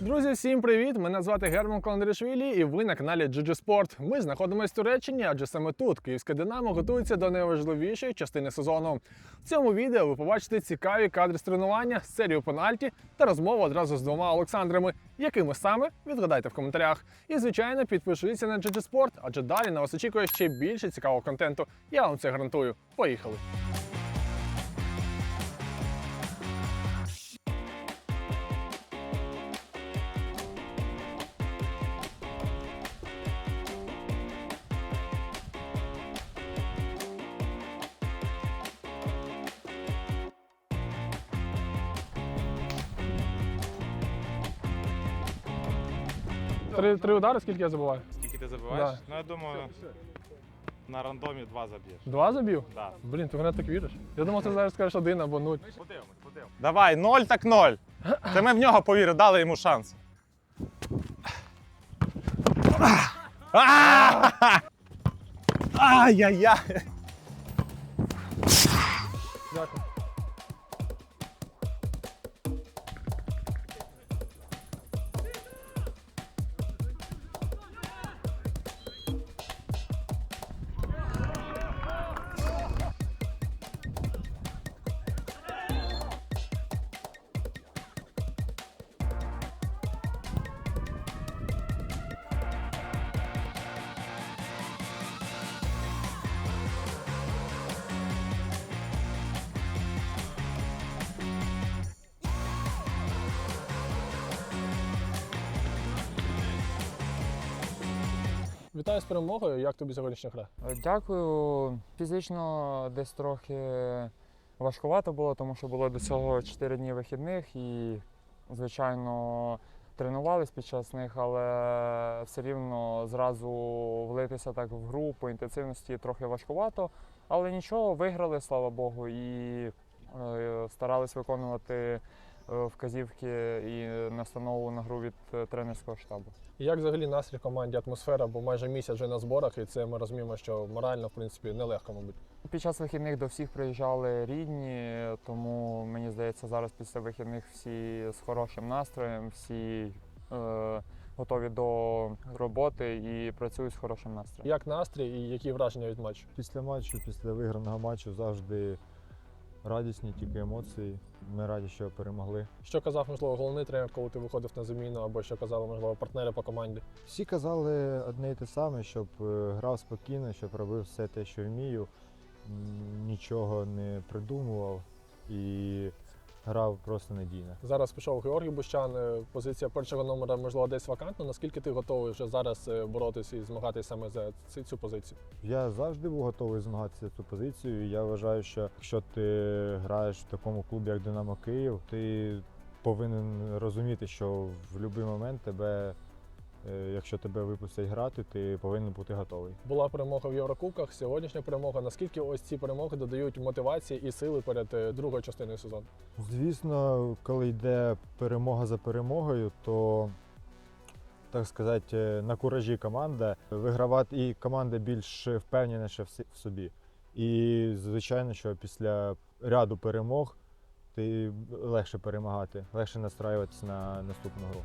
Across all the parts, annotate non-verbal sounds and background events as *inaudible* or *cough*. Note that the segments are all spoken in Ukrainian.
Друзі, всім привіт! Мене звати Герман Кландришвілі, і ви на каналі GG Sport. Ми знаходимося в Туреччині, адже саме тут київське Динамо готується до найважливішої частини сезону. В цьому відео ви побачите цікаві кадри з тренування, серію пенальті та розмову одразу з двома Олександрами, якими саме відгадайте в коментарях. І звичайно, підпишіться на GG Sport, адже далі на вас очікує ще більше цікавого контенту. Я вам це гарантую. Поїхали! Три, три удари, скільки я забуваю? Скільки ти забиваєш? Да. Ну я думаю, на рандомі два заб'єш. Два забив? Да. Блін, ти в мене так віриш? Я думав, ти зараз скажеш один або нуль. Подивимось, подивимось. Давай, ноль так ноль. Це ми в нього повірили, дали йому шанс. Ай-яй-яй. Вітаю з перемогою. Як тобі сьогоднішня гра? Дякую. Фізично десь трохи важкувато було, тому що було до цього 4 дні вихідних і, звичайно, тренувались під час них, але все рівно зразу влитися так в гру по інтенсивності трохи важкувато. Але нічого, виграли, слава Богу, і е, старались виконувати вказівки і настанову на гру від е, тренерського штабу. Як взагалі настрій в команді, атмосфера, бо майже місяць вже на зборах, і це ми розуміємо, що морально, в принципі, нелегко, мабуть. Під час вихідних до всіх приїжджали рідні, тому мені здається, зараз після вихідних всі з хорошим настроєм, всі е, готові до роботи і працюють з хорошим настроєм. Як настрій і які враження від матчу? Після матчу, після виграного матчу завжди радісні, тільки емоції. Ми раді, що перемогли. Що казав, можливо, головний тренер, коли ти виходив на заміну, або що казали, можливо, партнери по команді? Всі казали одне і те саме, щоб е, грав спокійно, щоб робив все те, що вмію, нічого не придумував і грав просто надійно. Зараз пішов Георгій Бущан, е, позиція першого номера, можливо, десь вакантна. Наскільки ти готовий вже зараз е, боротися і змагатися саме за цю позицію? Я завжди був готовий змагатися за цю позицію. Я вважаю, що якщо ти граєш в такому клубі, як Динамо Київ, ти повинен розуміти, що в будь-який момент тебе, якщо тебе випустять грати, ти повинен бути готовий. Була перемога в Єврокубках, сьогоднішня перемога. Наскільки ось ці перемоги додають мотивації і сили перед е, другою частиною сезону? Звісно, коли йде перемога за перемогою, то так сказати, е, на куражі команда вигравати і команда більш впевненіша в собі. І звичайно, що після ряду перемог ти легше перемагати, легше настраюватися на наступну гру.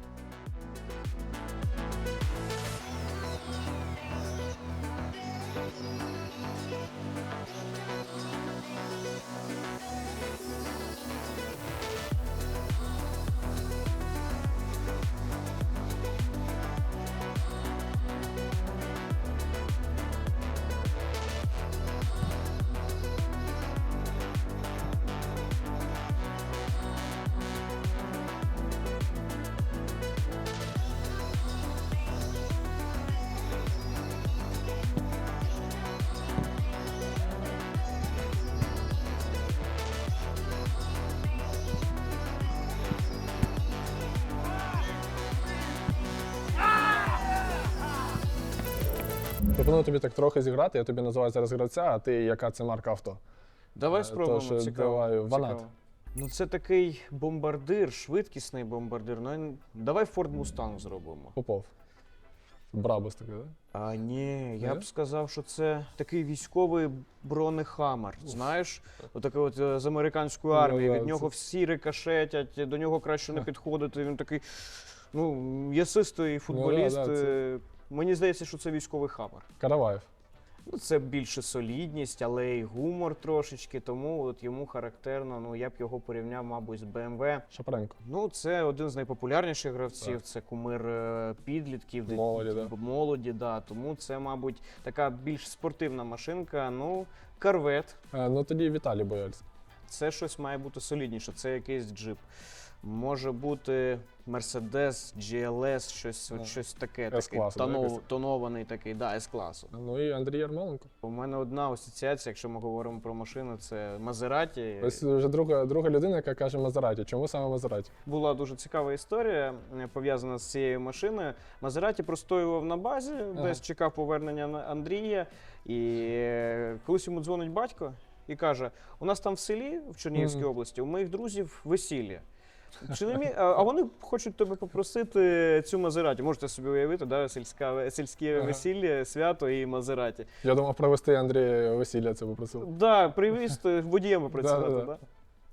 Пропоную тобі так трохи зіграти. Я тобі називаю зараз гравця, а ти яка це марка авто? Давай Е, спробуємо. тож, цікаво. давай, Ванат. цікаво. Ну це такий бомбардир, швидкісний бомбардир. Ну, давай Ford Mustang зробимо. Попов. Брабус такий, так? А ні, я б сказав, що це такий військовий бронехаммер. Знаєш, отакий от е, з американської Ну, армії. да, Від це- нього всі рикошетять, до нього краще не *laughs* підходити. Він такий Ну, м'ясистий футболіст. да, це- е, Мені здається, що це військовий хабар. Караваєв. Ну, це більше солідність, але й гумор трошечки, тому от йому характерно, ну я б його порівняв, мабуть, з БМВ. Шапаренко. Ну, це один з найпопулярніших гравців, Так. це кумир е, підлітків, Молоді, да. молоді, да. Тому це, мабуть, така більш спортивна машинка. Ну, корвет. Е, ну тоді Віталій Бояльський. Це щось має бути солідніше, це якийсь джип. Може бути Mercedes, GLS, щось, от щось таке, такий S-класу, да, тонов, якось? тонований такий, да, С-класу. Ну і Андрій Ярмоленко. У мене одна асоціація, якщо ми говоримо про машину, це Мазераті. Ось вже друга, друга людина, яка каже Мазераті. Чому саме Мазераті? Була дуже цікава історія е, пов'язана з цією машиною. Мазераті простоював на базі, десь чекав повернення на Андрія. І е, колись йому дзвонить батько і каже: у нас там в селі в Чернігівській області у моїх друзів весілля. *laughs* Чи не мі... а вони хочуть тебе попросити цю Мазераті. Можете собі уявити, да? Сільська, сільське Ага. весілля, свято і Мазераті. Я думав провести Андрія весілля, це попросив. Да, привіз е, водієм *laughs* працювати. Да-да-да. Да,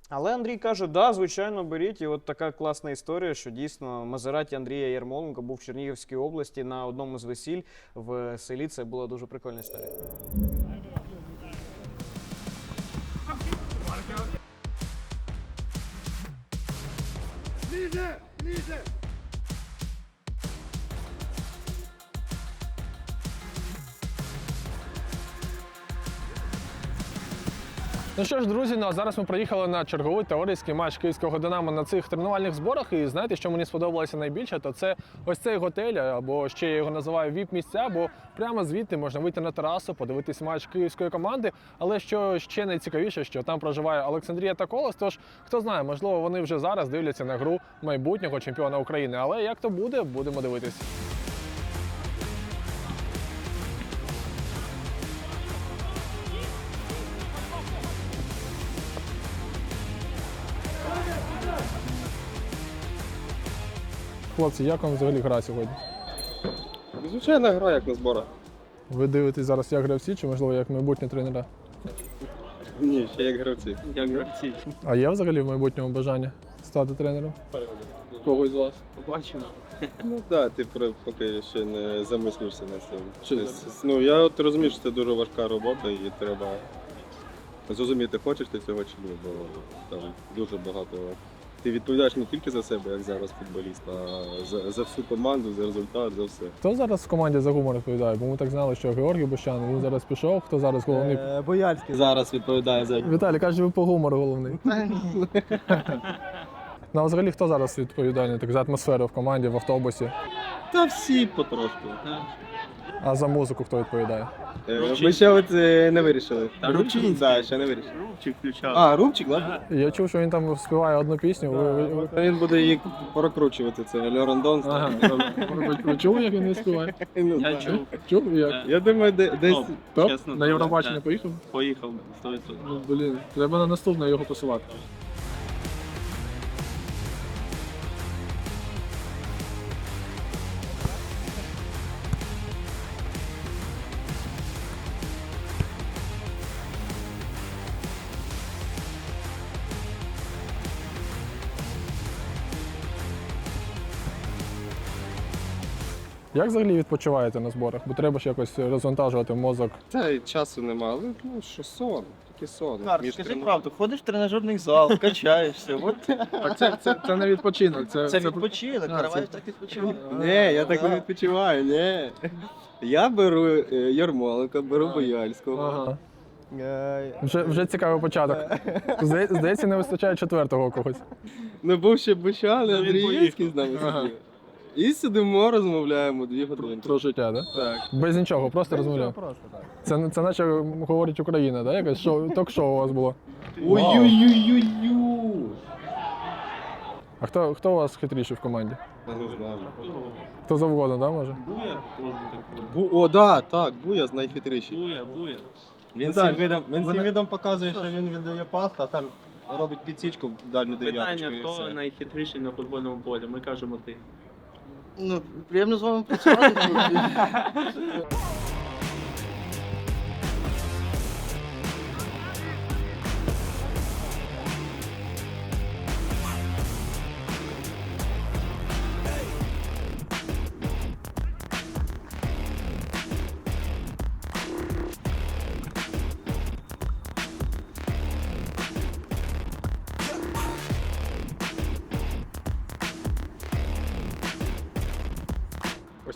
Але Андрій каже: да, звичайно, беріть. І от така класна історія, що дійсно Мазераті Андрія Ярмоленка був в Чернігівській області на одному з весіль в селі. Це була дуже прикольна історія. Elinize! Elinize! Ну що ж, друзі, ну а зараз ми приїхали на черговий товариський матч київського Динамо на цих тренувальних зборах. І знаєте, що мені сподобалося найбільше, то це ось цей готель, або ще я його називаю віп місця, бо прямо звідти можна вийти на терасу, подивитись матч київської команди. Але що ще найцікавіше, що там проживає Олександрія та Колос. Тож хто знає, можливо, вони вже зараз дивляться на гру майбутнього чемпіона України. Але як то буде, будемо дивитись. Хлопці, як вам взагалі гра сьогодні? Звичайна гра, як на зборах. Ви дивитесь зараз як гравці, чи можливо як майбутні тренера? Ні, ще як гравці. Як гравці. А є взагалі в майбутньому бажання стати тренером? Когось з вас? Побачимо. Ну так, ти поки ще не замислюєшся над цим. Чи- Ну я от розумію, що це дуже важка робота і треба зрозуміти, хочеш ти цього чи ні, бо там дуже багато. Ти відповідаєш не тільки за себе, як зараз футболіст, а за, за всю команду, за результат, за все. Хто зараз в команді за гумор відповідає? Бо ми так знали, що Георгій Бущан, він зараз пішов. Хто зараз головний? Е, Бояльський зараз відповідає за Віталій каже, ви по гумору головний. Ну а взагалі хто зараз відповідальний так, за атмосферу в команді, в автобусі? та всі потрошку. А за музику хто відповідає? Е, Ми ще от е, не вирішили. Та Рубчинський. Так, ще не вирішили. Рубчик включав. А, Рубчик, ладно. Я чув, що він там співає одну пісню. Ви, ви, ви, Він буде її прокручувати, це Льорандон. ага, ви, ви чули, як він не співає? *laughs* Ну, Я чув. Чув? Як? Е, Я думаю, де- десь Топ, Топ? чесно, На Євробачення так. поїхав? Поїхав. 100%. Ну, блін, треба на наступне його посувати. Як взагалі відпочиваєте на зборах? Бо треба ж якось розвантажувати мозок. Та й часу нема, але ну що сон, такий сон. Між скажи тренуваннями. правду, ходиш в тренажерний зал, качаєшся. От *laughs* Так це, це, це не відпочинок, це, це відпочинок, А, це- так відпочиває. Ні, я так не відпочиваю, ні. Я беру е, Ярмоленка, беру Бояльського. Ага. Е, Вже, вже цікавий початок. Здає- Здається, не вистачає четвертого когось. Ну був ще Бучан, Ну, Андрієвський з нами Ага. сидів. І сидимо, розмовляємо дві години. про життя, да? Так. Без нічого, просто розмовляв. Просто так. Це, це наче говорить Україна, да? Якесь шоу, ток-шоу у вас було. Ой-ой-ой-ой-ой. А хто, хто у вас хитріший в команді? Я не знаю. Хто завгодно, да, може? Буя. Бу- О, да, так, Буя найхитріший. Буя, буя. Він так. всім видом, він всім видом показує, що він віддає пас, а там робить підсічку в дальню дев'яточку. Питання, і хто найхитріший на футбольному полі? Ми кажемо ти. Ну, приємно з вами працювати. *laughs*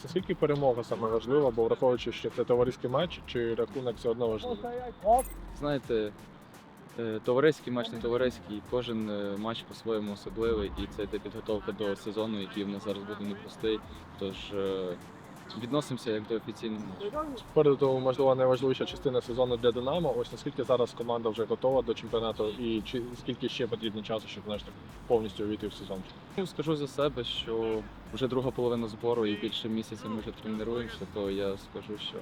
наскільки перемога саме важлива, бо враховуючи, що це товариський матч, чи рахунок все одно важливий? Знаєте, е, товариський матч не товариський, кожен е, матч по-своєму особливий, і це йде підготовка до сезону, який в нас зараз буде непростий. Тож е, відносимося як до офіційного матчу. Попереду, можливо, найважливіша частина сезону для Динамо. Ось наскільки зараз команда вже готова до чемпіонату, і чи скільки ще потрібно часу, щоб знаєш, так, повністю увійти в сезон? Ну, Скажу за себе, що вже друга половина збору і більше місяця ми вже тренуємося, то я скажу, що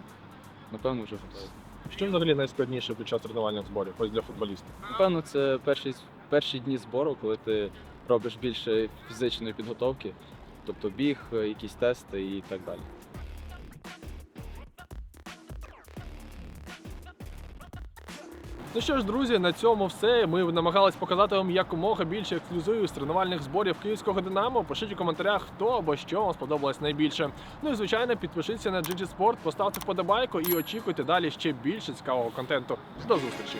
напевно вже готовий. Що взагалі найскладніше під час тренувальних зборів ось для футболіста? Напевно, це перші, перші дні збору, коли ти робиш більше фізичної підготовки, тобто біг, якісь тести і так далі. Ну що ж, друзі, на цьому все. Ми намагались показати вам якомога більше ексклюзивів з тренувальних зборів київського Динамо. Пишіть у коментарях, хто або що вам сподобалось найбільше. Ну і звичайно, підпишіться на GG Sport, поставте вподобайку і очікуйте далі ще більше цікавого контенту. До зустрічі!